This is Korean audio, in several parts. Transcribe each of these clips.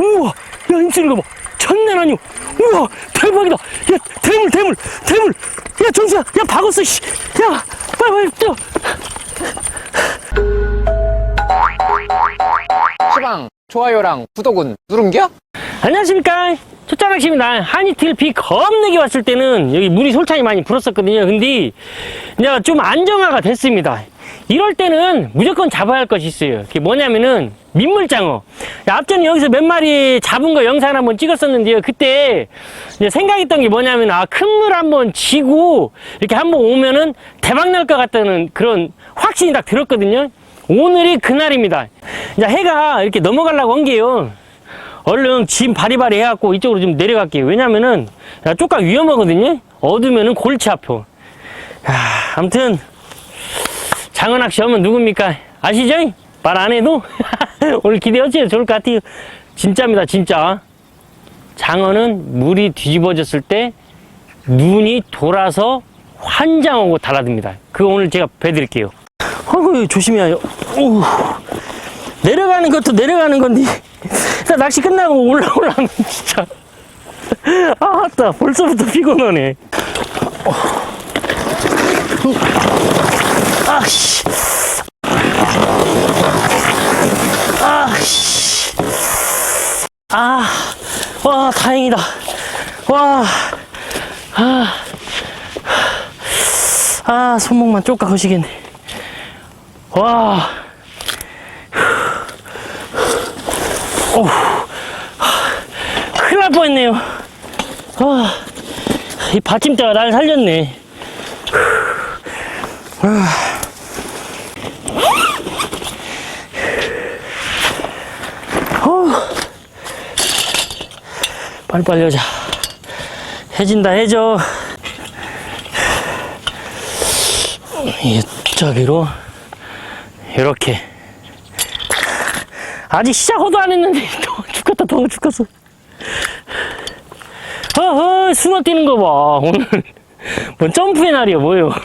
우와, 야, 힘쓰는 거 봐. 장난 아니오. 우와, 대박이다. 야, 대물, 대물, 대물. 야, 정수야, 야, 박았어, 씨. 야, 빨리, 빨리, 뛰어. 시방 좋아요랑 구독은 누른겨? 안녕하십니까. 초짜낚시입니다. 한이틀 비 겁내게 왔을 때는 여기 물이 솔찬히 많이 불었었거든요. 근데 이제 좀 안정화가 됐습니다. 이럴 때는 무조건 잡아야 할 것이 있어요. 그게 뭐냐면은 민물장어. 앞전에 여기서 몇 마리 잡은 거 영상 한번 찍었었는데요. 그때 생각했던 게 뭐냐면 아, 큰 물 한번 지고 이렇게 한번 오면은 대박 날 것 같다는 그런 확신이 딱 들었거든요. 오늘이 그날입니다. 이제 해가 이렇게 넘어가려고 한 게요. 얼른 짐 바리바리 해갖고 이쪽으로 좀 내려갈게요. 왜냐면은 야, 쪽가 위험하거든요. 어두면은 골치 아파. 야, 아무튼 장어 낚시 하면 누굽니까? 아시죠? 말 안 해도 오늘 기대하셔도 좋을 것 같아요. 진짜입니다, 진짜. 장어는 물이 뒤집어졌을 때 눈이 돌아서 환장하고 달아듭니다. 그거 오늘 제가 배드릴게요. 어이구, 조심해요. 오. 내려가는 것도 내려가는 건데 나 낚시 끝나고 올라오려면 진짜 아 맞다 벌써부터 피곤하네 어. 아씨 아씨. 아와 다행이다. 와 아. 아, 손목만 쪼까 거시겠네. 와. 어우, 큰일 날 뻔했네요. 아, 이 받침대가 날 살렸네. 아. 빨리빨리 하자. 해진다, 해져. 이쪽으로, 이렇게. 아직 시작도 안 했는데 더 죽겠다 더 죽겠어 어허 숭어 뛰는 거 봐 오늘 뭔 점프의 날이야 뭐예요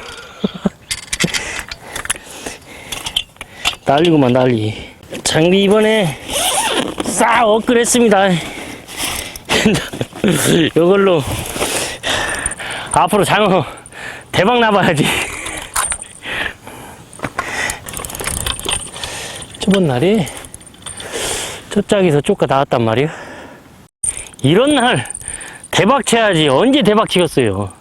난리구만 난리 장비 이번에 싹 업그레이드 했습니다 이걸로 앞으로 장어 대박 나봐야지 저번 날이 저짝에서 쫓가 나왔단 말이야. 이런 날 대박 쳐야지. 언제 대박 치겠어요.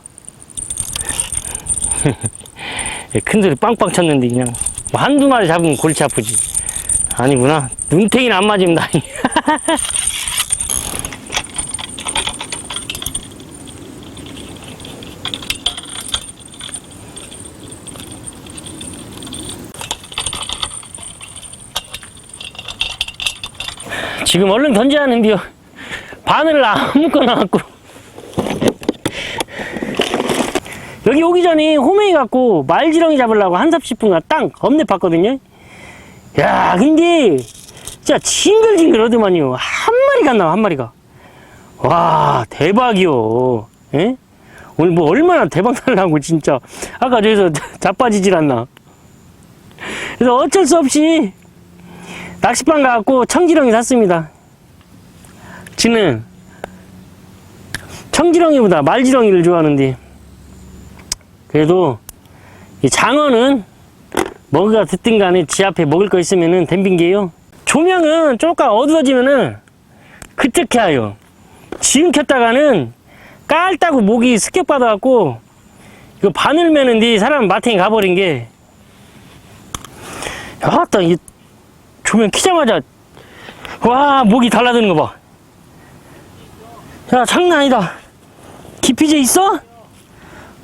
큰 소리 빵빵 쳤는데 그냥 뭐 한두 마리 잡으면 골치 아프지. 아니구나. 눈탱이는 안 맞으면 다행이. 지금 얼른 던져야 하는데요. 바늘을 안 묶어놔갖고. 여기 오기 전에 호메이 갖고 말지렁이 잡으려고 한삽10분가 땅 겁내 봤거든요. 야, 근데 진짜 징글징글 하더만요. 한 마리가 안 나와, 한 마리가. 와, 대박이요. 예? 오늘 뭐 얼마나 대박 날라고 진짜. 아까 저기서 자빠지질 않나. 그래서 어쩔 수 없이 낚시방 가갖고 청지렁이 샀습니다. 지는 청지렁이보다 말지렁이를 좋아하는데 그래도 이 장어는 먹이가 듣든 간에 지 앞에 먹을 거 있으면은 댐빈 게요. 조명은 조금 어두워지면은 그쪽 해요. 지금 켰다가는 깔다고 목이 습격받아갖고 이거 바늘 매는데 사람 마탱이 가버린 게 아따 이 조명 키자마자 와 목이 달라드는 거 봐. 야 장난 아니다. 기피제 있어?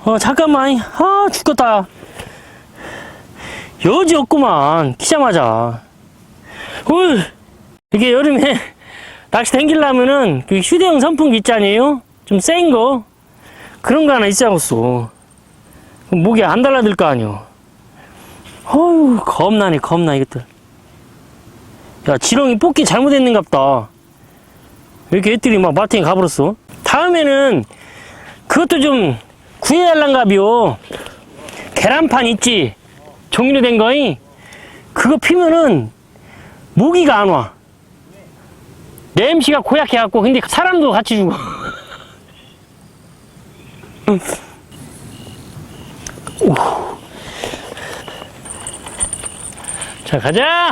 어 잠깐만. 아 죽겠다. 여지 없구만 키자마자. 헐 이게 여름에 낚시 댕기려면은 그 휴대용 선풍기 있잖아요. 좀 센 거. 그런 거 하나 있어야겠어. 목이 안 달라들 거 아니오. 어휴 겁나네 겁나 이것들. 야, 지렁이 뽑기 잘못했는갑다. 왜 이렇게 애들이 막 마탱이 가버렸어? 다음에는 그것도 좀 구해달란가비요. 계란판 있지? 종이로 된 거이? 그거 피면은 모기가 안 와. 냄새가 고약해갖고 근데 사람도 같이 죽어 오. 자 가자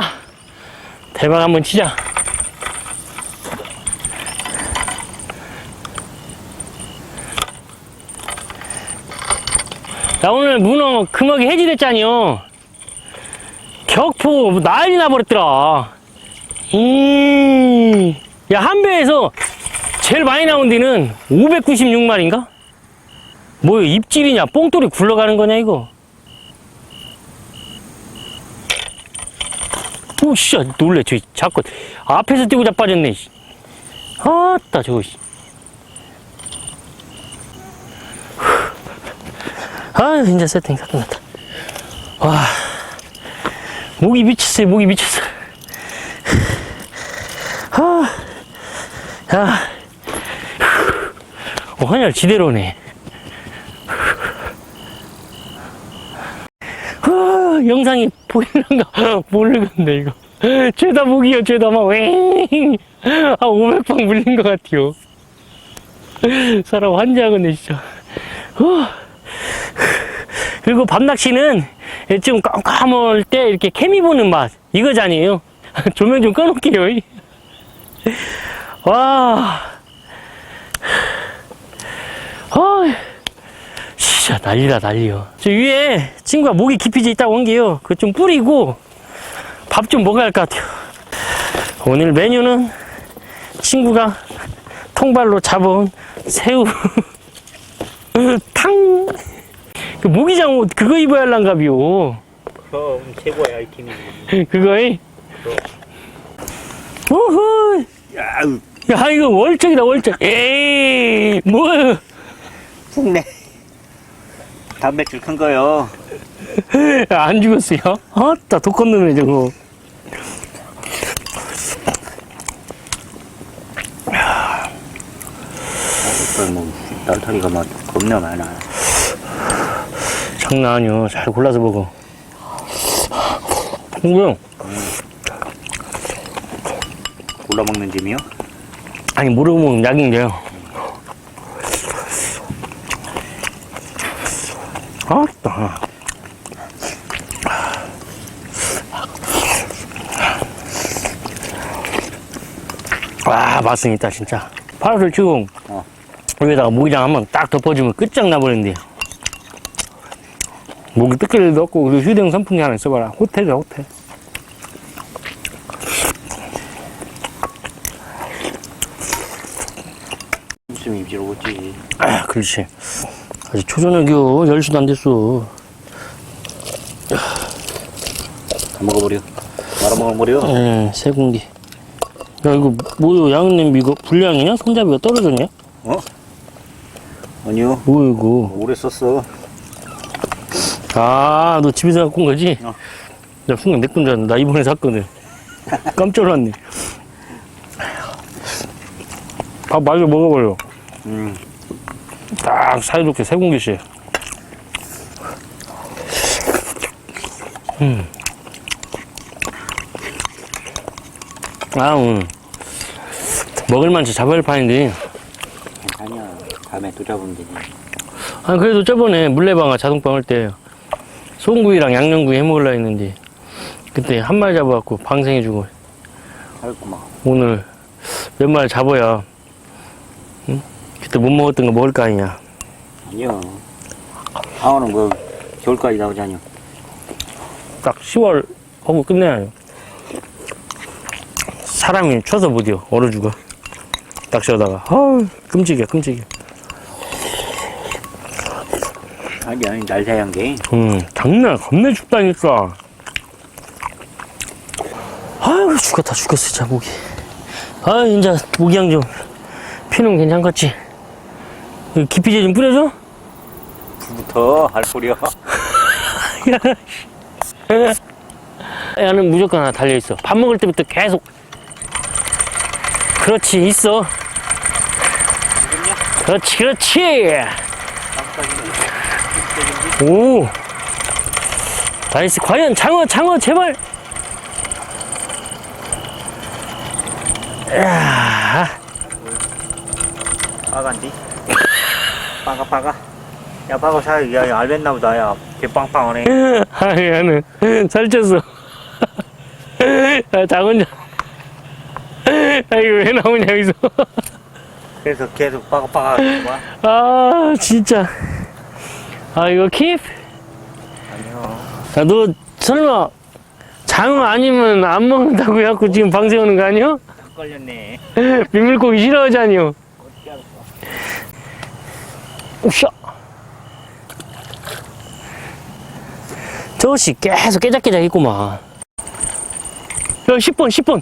대박 한번 치자 나 오늘 문어 금어기 해지됐잖여 격포 난리 나버렸더라 이, 야, 한 배에서 제일 많이 나온 데는 596마리인가? 뭐야, 입질이냐? 뽕돌이 굴러가는 거냐, 이거? 오, 씨, 놀래. 저, 자꾸, 앞에서 뛰고 자빠졌네, 씨. 아따, 저거, 씨. 아, 진짜 세팅 사건 났다. 와. 목이 미쳤어요, 목이 미쳤어. 아, 야, 어, 헌혈 지대로네. 아, 영상이 보이는가 모르겠네, 이거. 죄다 목이요, 죄다 막, 웽! 아, 500방 물린 것 같아요. 사람 환장하겠네, 진짜. 어. 그리고 밤낚시는 좀 깜깜할 때 이렇게 케미 보는 맛, 이거잖아요. 조명 좀 꺼놓을게요. 와. 어, 진짜 난리다, 난리요. 저 위에 친구가 목이 깊이져 있다고 한 게요. 그거 좀 뿌리고 밥 좀 먹어야 할 것 같아요. 오늘 메뉴는 친구가 통발로 잡아온 새우 탕. 그 모기장 옷 그거 입어야 할란가비요. 그럼 최고의 아이템이지. 그거에. 오호. 야, 야, 이거 월척이다, 월척. 에이, 뭐야. 푹네. 단백질 큰 거요. 안 죽었어요? 아따, 독한 놈이네, 저거. 그뭐 날타리가 막 겁나 많아. 장난 아니요. 잘 골라서 먹어. 뭐야? 골라 먹는 짐이요? 아니, 모르고 먹으면 약인데요. 아따. 와, 맛은 있다, 진짜. 파라솔 치고, 어. 여기다가 모기장 한번 딱 덮어주면 끝장나버린대요. 모기 뜯기를 넣고, 그리고 휴대용 선풍기 하나 써봐라. 호텔이야, 호텔. 무슨 입질 오겠지. 아, 그렇지. 아직 초저녁이요. 10시도 안 됐어. 다 먹어버려. 말아 먹어버려. 예, 세 공기. 야, 이거 양은 냄비 이거 불량이냐? 손잡이가 떨어졌냐? 어? 아니요. 뭐야, 이거. 오래 썼어. 아, 너 집에서 갖고 온 거지? 어. 나 순간 내 건줄 알았는데, 나 이번에 샀거든. 깜짝 놀랐네. 밥 마저 먹어버려. 음. 딱 사이좋게 세 공기씩. 음. 아, 음. 먹을만치 할 판인데. 아니야. 다음에 또 잡으면 되지. 아, 그래도 저번에 물레방아 자동방 할때 소금구이랑 양념구이 해 먹으려 했는데 그때 한 마리 잡아갖고 방생해주고 아이고 막. 오늘 몇 마리 잡아야 응? 그때 못 먹었던 거 먹을 거 아니냐. 아니요. 상어는 뭐 겨울까지 나오잖아요. 딱 10월 하고 끝내야요. 사람이 쳐서 못이요. 얼어 죽어. 낚시하다가. 아우, 끔찍이야, 끔찍이야. 아니 아니 날새한 게. 음, 장난 겁나 춥다니까. 아유, 죽었다, 죽었어, 진짜, 모기. 아, 이제, 모기향 좀, 피는 괜찮겠지? 이 기피제 좀 뿌려줘? 할 소리야. 야는 무조건 하나 달려있어. 밥 먹을 때부터 계속. 그렇지, 있어. 그렇지, 그렇지! 오! 나이스. 과연 장어, 장어, 제발! 야, 빠간디? 빠가 빠가 야 빠가 살 야, 야 알겠나 보다 야 개빵빵하네 아, 얘는 살쪘어. 아, 장원장. 아, 이거 왜 나오냐, 여기서. 그래서 계속 빠가 빠가 하는 거야? 아, 진짜. 아, 이거 킵? 아니요 야, 너 설마 장어 아니면 안 먹는다고 해갖고 지금 방생 오는 거 아니야? 딱 걸렸네 비밀고기 싫어하잖니요. 우샤. 저것이 계속 깨작깨작 있구만. 야, 10번, 10번.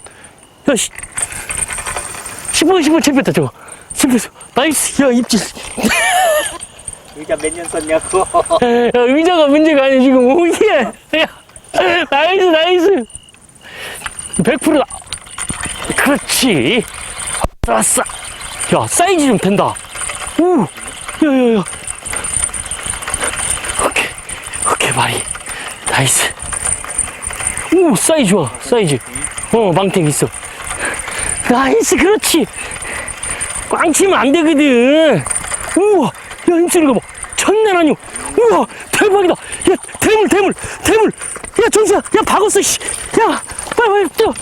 야, 씨. 10번, 10번 잡혔다, 저거. 잡혔어. 나이스. 야, 입질. 의자 몇 년 썼냐고 야, 의자가 문제가 아니야, 지금. 오예. 야, 나이스, 나이스. 100%다. 그렇지. 왔어. 야, 사이즈 좀 된다. 오, 야, 야, 야. 오케이. 오케이, 말이. 나이스. 오, 사이즈 좋아, 사이즈. 어, 망탱 있어. 나이스, 그렇지. 꽝 치면 안 되거든. 우와, 야, 힘쓰는 거 봐. 천년 아니오. 우와, 대박이다. 야, 대물, 대물, 대물. 야, 정수야, 야, 박았어, 씨. 야, 빨리, 빨리, 뛰어. 오,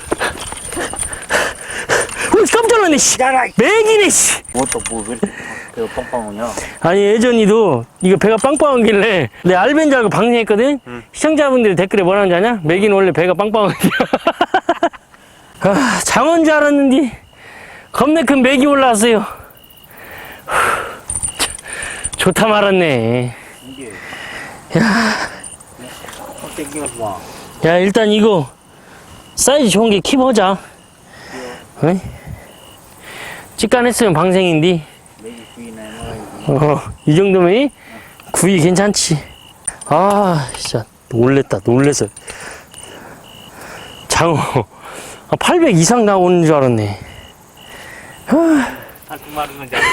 깜짝 놀랐네, 씨. 맥이네, 씨. 뭐또 뭐 왜 이렇게 그 뻥뻥하냐 아니, 예전이도 이거 배가 빵빵하길래 내 알벤 줄 알고 방송했거든? 시청자분들이 댓글에 뭐라는 줄 아냐? 맥이는 원래 배가 빵빵하냐? 아, 장어인 줄 알았는데 겁내 큰 맥이 올라왔어요. 후, 좋다 말았네. 이게 땡기면서 봐 야, 일단 이거 사이즈 좋은 게 킵하자. 어? 직관했으면 방생인데, 어, 이 정도면 구이 괜찮지. 아, 진짜 놀랬다, 놀래서. 장어, 800 이상 나오는 줄 알았네. 한두 마리는 잡고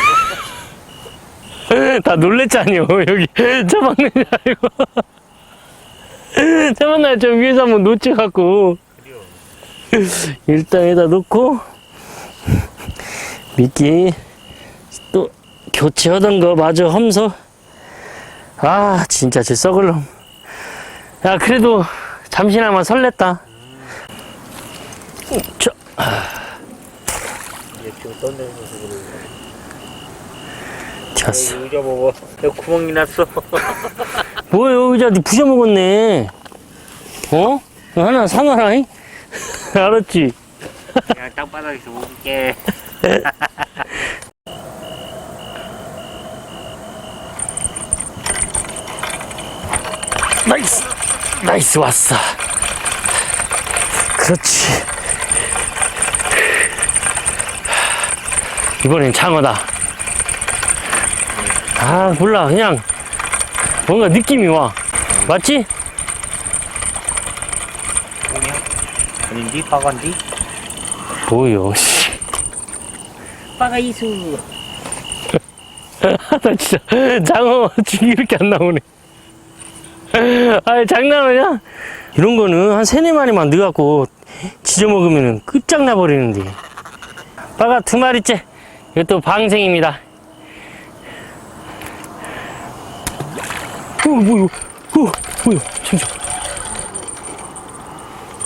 다 놀랬잖아요, 여기. 잡았는 줄 알고. 잡았나, 저 위에서 한번 놓쳐갖고. 일단 여기다 놓고, 미끼, 또, 교체하던 거 마저 험서. 아, 진짜 제 썩을 놈. 야, 그래도 잠시나마 설렜다. 저, 지금. 여기 의자 봐봐 여기 구멍이 났어 뭐야, 의자 니 부셔먹었네. 어? 하나 사놔라, 잉? 알았지? 그냥 땅바닥에서 먹을게 나이스! 나이스, 왔어. 그렇지. 이번엔 장어다. 아, 몰라. 그냥 뭔가 느낌이 와. 맞지? 아닌디 빠간디 뭐요, 씨. 빠가 이수 나 진짜 장어 지금 이렇게 안 나오네. 아 장난하냐? 이런 거는 한 세네 마리만 넣어갖고 지져 먹으면 끝장나 버리는데. 빠가 두 마리째. 이것도 방생입니다. 어 뭐요? 어 뭐요? 잠시만.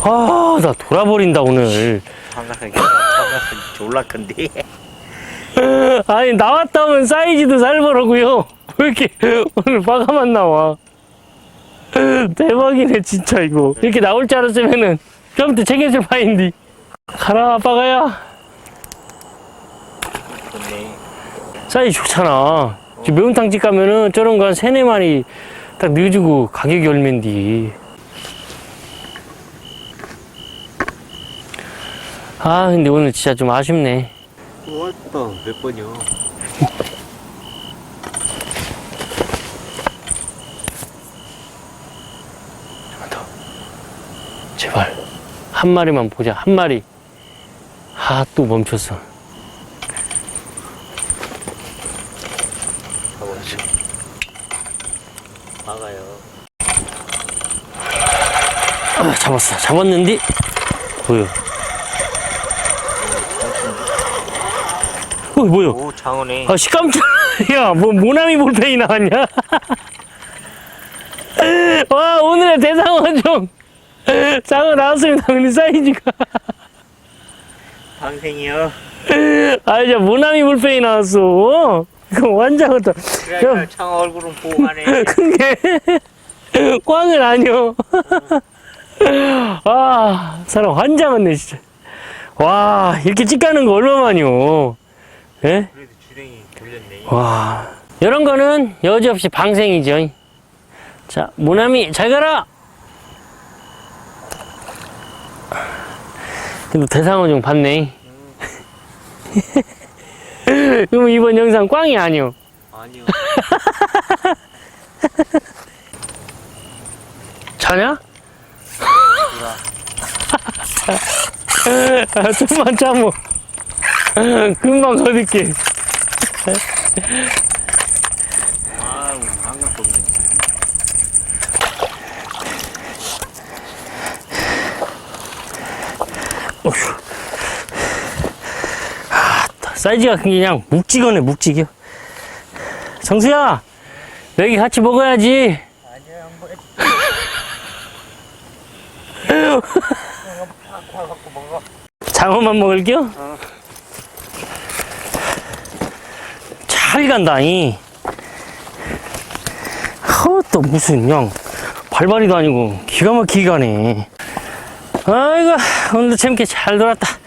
아, 나 돌아버린다 오늘. 방가하게 방가하 졸라 큰데 아니 나왔다 오면 사이즈도 살벌하고요 왜 이렇게 오늘 빠가만 나와 대박이네 진짜 이거. 이렇게 나올 줄 알았으면은 처음부터 챙겨줄 파인디. 가라 빠가야. 좋네 사이즈 좋잖아. 지금 매운탕집 가면은 저런 거 한 세네 마리 딱 넣어주고 가격이 얼만디. 아 근데 오늘 진짜 좀 아쉽네. 왔다 몇 번이야 제발 한 마리만 보자. 한 마리. 아 또 멈췄어. 막아요. 아, 잡았어. 잡았는데? 보여. 어, 뭐야? 오 장어네. 아, 씨, 깜짝, 야, 뭐, 모나미 볼펜이 나왔냐? 와, 오늘의 대상어 좀, 장어 나왔습니다. 근데 사이즈가. 방생이요 아, 이제 모나미 볼펜이 나왔어. 이거 완전 어떤, 그래 장어 얼굴은 보고 가네 그게, 꽝을 아니요. 아, 사람 환장했네, 진짜. 와, 이렇게 찍가는 거 얼마만이요. 예? 그래도 주댕이 돌렸네 와, 이런 거는 여지없이 방생이죠. 자, 모나미 잘 가라. 근데 대상어 좀 봤네. 그럼 이번 영상 꽝이 아니요. 아니요 자냐? 아, 좀만 참어. 금방 거둘게. 아우 아무것도 없네 어휴. 아, 사이즈가 그냥 묵직하네, 묵직이요. 정수야, 여기 같이 먹어야지. 갖고 먹어 장어만 먹을게요. 어. 잘 간다니. 허, 또 무슨, 냥, 발발이도 아니고, 기가 막히게 가네. 아이고, 오늘도 재밌게 잘 놀았다.